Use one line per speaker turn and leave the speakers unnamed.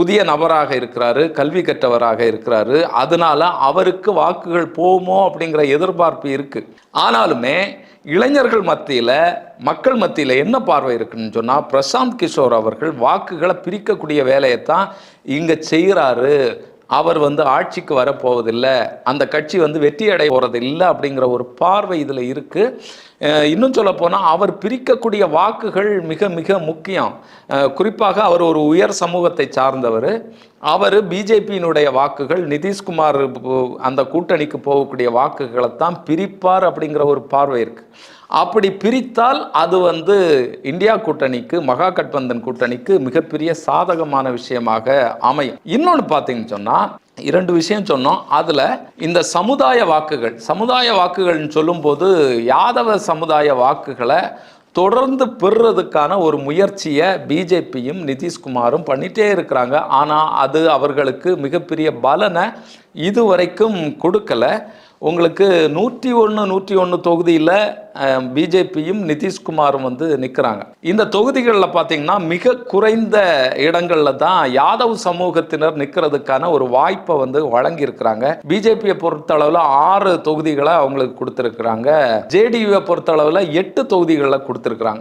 புதிய நபராக இருக்கிறாரு கல்வி கற்றவராக இருக்கிறாரு. அதனால அவருக்கு வாக்குகள் போமோ அப்படிங்கிற எதிர்பார்ப்பு இருக்கு. ஆனாலுமே இளைஞர்கள் மத்தியில் மக்கள் மத்தியில் என்ன பார்வை இருக்குன்னு சொன்னால் பிரசாந்த் கிஷோர் அவர்கள் வாக்குகளை பிரிக்கக்கூடிய வேலையைத்தான் இங்கே செய்கிறாரு அவர் வந்து ஆட்சிக்கு வரப்போவதில்லை. அந்த கட்சி வந்து வெற்றி அடைய போகிறது இல்லை அப்படிங்கிற ஒரு பார்வை இதில் இருக்குது இன்னும் சொல்ல போனால் அவர் பிரிக்கக்கூடிய வாக்குகள் மிக மிக முக்கியம். குறிப்பாக அவர் ஒரு உயர் சமூகத்தை சார்ந்தவர். அவர் பிஜேபியினுடைய வாக்குகள் நிதிஷ்குமார் அந்த கூட்டணிக்கு போகக்கூடிய வாக்குகளை தான் பிரிப்பார் அப்படிங்கிற ஒரு பார்வை இருக்குது அப்படி பிரித்தால் அது வந்து இந்தியா கூட்டணிக்கு மகா கட்பந்தன் கூட்டணிக்கு மிகப்பெரிய சாதகமான விஷயமாக அமையும். இன்னொன்று பார்த்தீங்கன்னு சொன்னால் இரண்டு விஷயம் சொன்னோம். அதில் இந்த சமுதாய வாக்குகள் சமுதாய வாக்குகள்னு சொல்லும்போது யாதவ சமுதாய வாக்குகளை தொடர்ந்து பெறுறதுக்கான ஒரு முயற்சியை பிஜேபியும் நிதிஷ்குமாரும் பண்ணிட்டே இருக்கிறாங்க. ஆனால் அது அவர்களுக்கு மிகப்பெரிய பலனை இதுவரைக்கும் கொடுக்கல. உங்களுக்கு நூற்றி ஒன்று நூற்றி ஒன்று தொகுதியில் பிஜேபியும் நிதிஷ்குமாரும் வந்து நிற்கிறாங்க இந்த தொகுதிகளில் பார்த்தீங்கன்னா மிக குறைந்த இடங்களில் தான் யாதவ் சமூகத்தினர் நிற்கிறதுக்கான ஒரு வாய்ப்பை வந்து வழங்கியிருக்கிறாங்க. பிஜேபியை பொறுத்தளவில் ஆறு தொகுதிகளை அவங்களுக்கு கொடுத்துருக்குறாங்க. ஜேடியூவை பொறுத்தளவில் எட்டு தொகுதிகளில் கொடுத்துருக்குறாங்க.